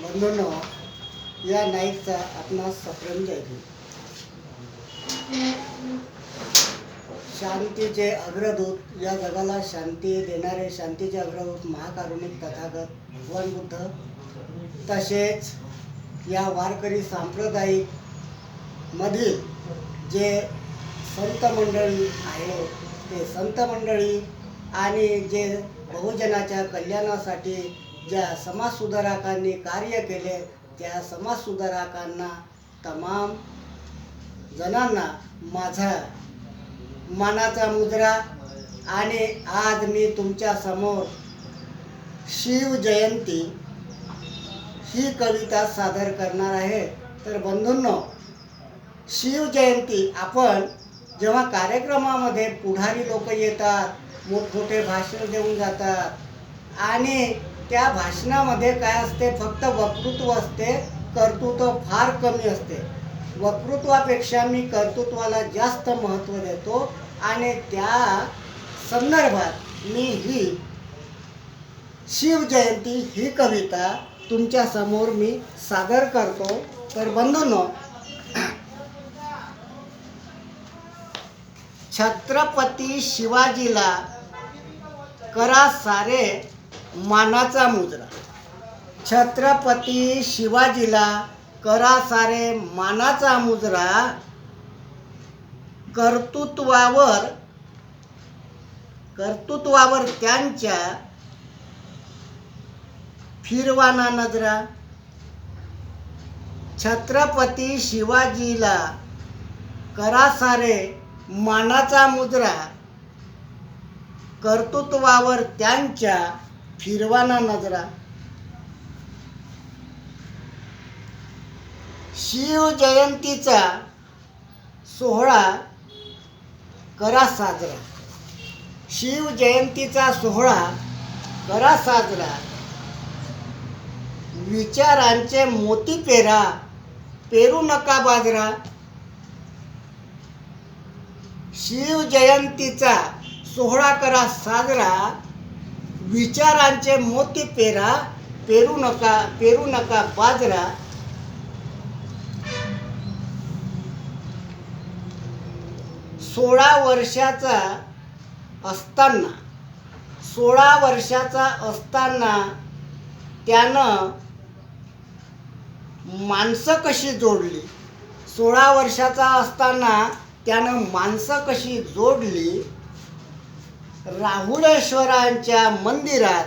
म्हणून या नाईकचा आपणास सप्रेम जय शांतीचे अग्रदूत या जगाला शांती देणारे शांतीचे अग्रदूत महाकारुणिक तथागत भगवान बुद्ध. तसेच या वारकरी सांप्रदायिक मधील जे संत मंडळी आहे ते संत मंडळी आणि जे बहुजनाच्या कल्याणासाठी ज्या समाजसुधारकांनी कार्य केले त्या समाजसुधारकांना तमाम जणांना माझा मानाचा मुद्रा आणि आज मी तुमच्यासमोर शिव जयंती ही कविता सादर करणार आहे. तर बंधूंनो शिव जयंती आपण जेव्हा कार्यक्रमामध्ये पुढारी लोक येतात मोठमोठे भाषण देऊन जातात आणि त्या भाषणामध्ये काय असते? फक्त वक्तृत्व असते कर्तृत्व फार कमी असते. वक्तृत्वापेक्षा मी कर्तृत्वाला जास्त महत्त्व देतो आणि त्या संदर्भात मी ही शिवजयंती ही कविता तुमच्यासमोर मी सादर करतो. तर बंधूंनो छत्रपती शिवाजीला करा सारे मानाचा मुजरा छत्रपती शिवाजीला करा सारे मानाचा मुजरा कर्तृत्वावर कर्तृत्वावर त्यांच्या फिरवाना नजरा. छत्रपती शिवाजीला करा सारे मानाचा मुद्रा कर्तृत्वावर त्यांच्या फिरवाना नजरा. शिवजयंतीचा सोहळा करा साजरा. शिवजयंतीचा सोहळा करा साजरा. विचारांचे मोती पेरा पेरू नका बाजरा. शिवजयंतीचा सोहळा करा साजरा. विचारांचे मोती पेरा पेरू नका पेरू नका बाजरा. सोळा वर्षाचा असताना सोळा वर्षाचा असताना त्यानं माणसं कशी जोडली? सोळा वर्षाचा असताना त्यानं माणसं कशी जोडली? राहुळेश्वरांच्या मंदिरात